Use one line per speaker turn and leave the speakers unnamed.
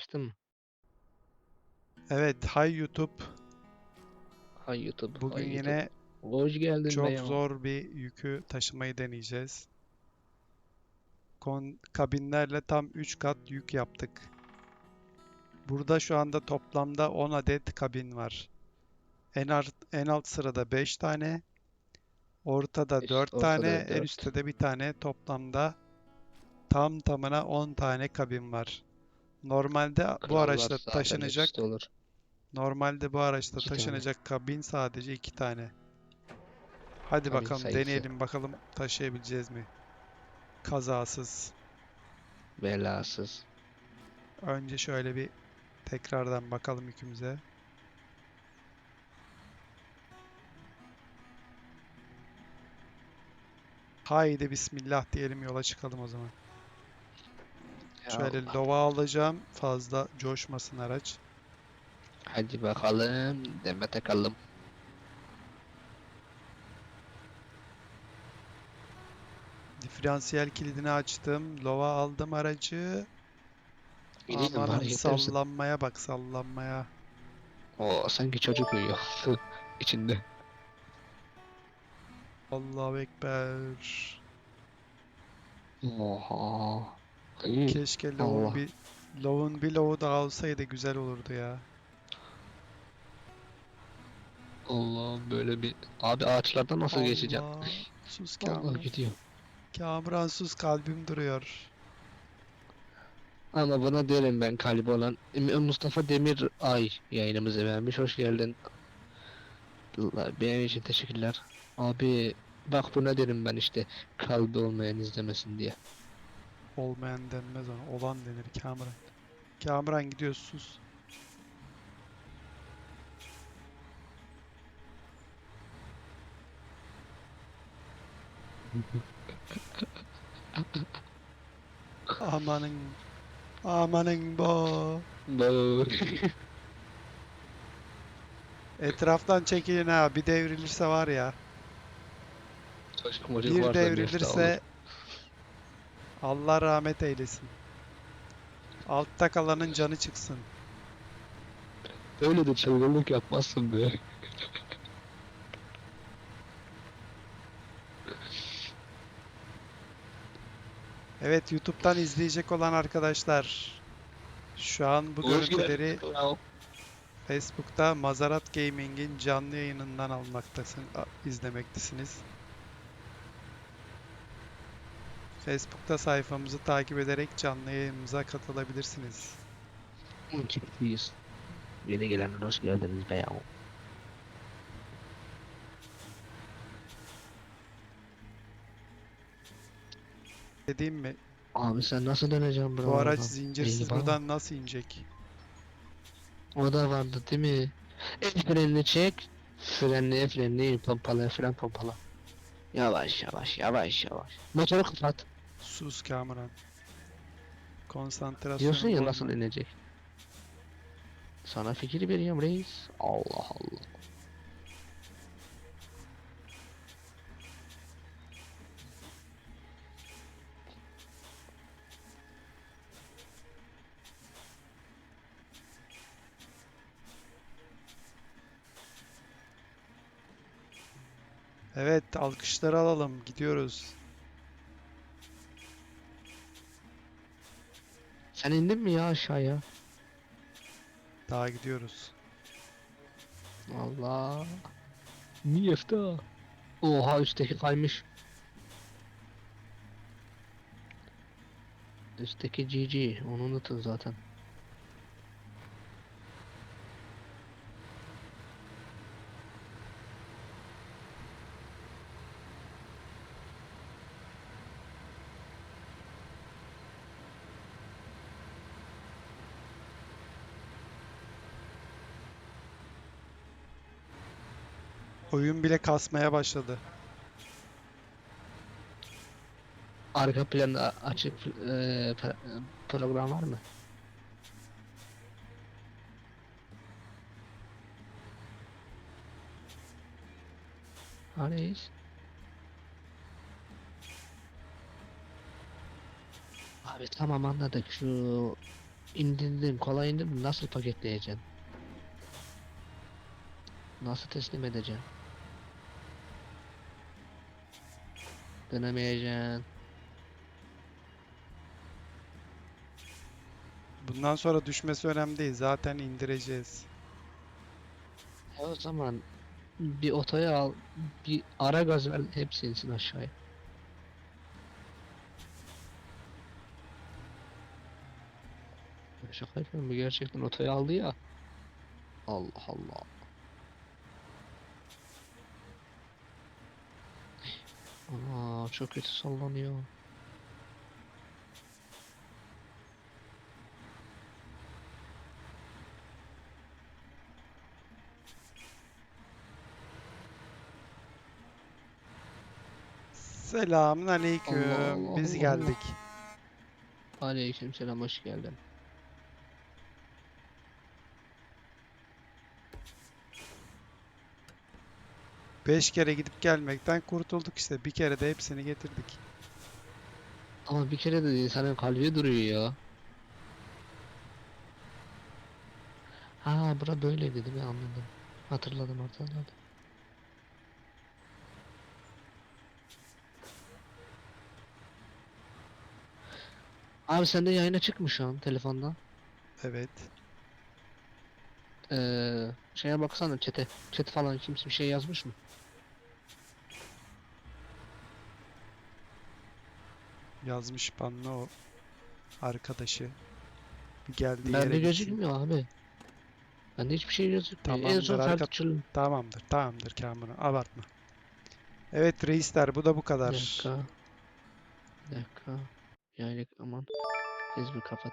Açtın mı?
Evet, Hay YouTube.
Hay YouTube.
Bugün
hay
yine
YouTube. Hoş geldin
çok
be ya.
zor bir yükü taşımayı deneyeceğiz. Kon kabinlerle tam 3 kat yük yaptık. Burada şu anda toplamda 10 adet kabin var. En alt, en alt sırada 5 tane, ortada
Üst-
4
ortada
tane, en
dört.
üstte de bir tane. Toplamda tam tamına 10 tane kabin var. Normalde bu
Krallar
araçla
zaten
taşınacak
üstte olur.
Normalde bu araçta
İki tane.
taşınacak kabin sadece iki tane. Hadi
Kabin
bakalım
sayısı.
deneyelim bakalım taşıyabileceğiz mi? Kazasız.
Belasız.
Önce şöyle bir tekrardan bakalım yükümüze. Haydi bismillah diyelim yola çıkalım o zaman. Şöyle lova alacağım fazla coşmasın araç.
Hadi bakalım. Demet akalım.
Diferansiyel kilidini açtım. Lova aldım aracı.
Bileyim edersin.
sallanmaya bak sallanmaya.
Oo, sanki çocuk uyuyor. içinde.
Allahu Ekber.
Oha. İyi.
Keşke lavun
Allah.
bir lavun bir lavu daha olsaydı güzel olurdu ya.
Allah'ım böyle bir... Abi ağaçlardan nasıl geçeceğim?
Allah. Sus
Allah
Kamuran.
gidiyor.
Kamuran sus kalbim duruyor.
Ama buna derim ben kalbi olan. Mustafa Demir Ay yayınımızı beğenmiş. Hoş geldin. Benim için teşekkürler. Abi bak buna derim ben işte kalbi olmayan izlemesin diye.
Olmayan denmez ona. Olan denir Kamuran. Kamuran gidiyor sus. Amanın amanın bo. Etraftan çekilin ha. Bir devrilirse var ya.
Çocuk
Bir
varsa
devrilirse Allah rahmet eylesin. Altta kalanın canı çıksın.
Öyle de çılgınlık yapmazsın be.
Evet YouTube'dan izleyecek olan arkadaşlar şu an bu
Hoş
görüntüleri
geldin.
Facebook'ta Mazarat Gaming'in canlı yayınından almaktasın, izlemektesiniz. Facebook'ta sayfamızı takip ederek canlı yayınımıza katılabilirsiniz.
Çiftliyiz. Yeni gelenler hoş geldiniz be ya.
Dediğim mi?
Abi sen nasıl döneceksin
Bu
buralardan?
araç zincirsiz
Eyvah.
buradan nasıl inecek?
O da vardı değil mi? El frenini çek. Frenli, el frenini pompala, fren pompala. Yavaş yavaş yavaş yavaş. Motoru kapat.
Sus Kamuran. Konsantrasyonu
Diyorsun ya nasıl inecek. Sana fikir veriyorum reis. Allah Allah.
Evet, alkışları alalım. Gidiyoruz.
Sen indin mi ya aşağıya?
Daha gidiyoruz.
Allah. Niye da? Oha üstteki kaymış. Üstteki GG. Onu unutun zaten.
Oyun bile kasmaya başladı.
Arka planda açık pe- program var mı? Reis? Abi tamam anladık şu indirdim, kolay indirdim. Nasıl paketleyeceğim? Nasıl teslim edeceğim? Denemeyeceğim.
Bundan sonra düşmesi önemli değil. Zaten indireceğiz.
E o zaman bir otoya al, bir ara gaz ver, hepsi insin aşağıya. Ya Şaka yapıyorum bu gerçekten otoya aldı ya. Allah Allah. Aa çok kötü sallanıyor.
Selamun aleyküm.
Allah Allah
Biz
Allah.
geldik.
Aleykümselam hoş geldin.
Beş kere gidip gelmekten kurtulduk işte. Bir kere de hepsini getirdik.
Ama bir kere de insanın kalbi duruyor ya. Ha bura böyleydi değil mi? Anladım. Hatırladım hatırladım. Abi sende yayına çıkmış şu an telefondan.
Evet.
Ee, şeye baksana çete. Chat falan kimse bir şey yazmış mı?
Yazmış bana o arkadaşı. Bir geldiği
Bende
yere gitsin.
gözükmüyor abi. Bende hiçbir şey gözükmüyor. En
Tamamdır, arka- Tamamdır, tamamdır Kamuran. Abartma. Evet reisler bu da bu
Bir
kadar.
dakika. Bir dakika. Yaylık aman. Facebook kapat.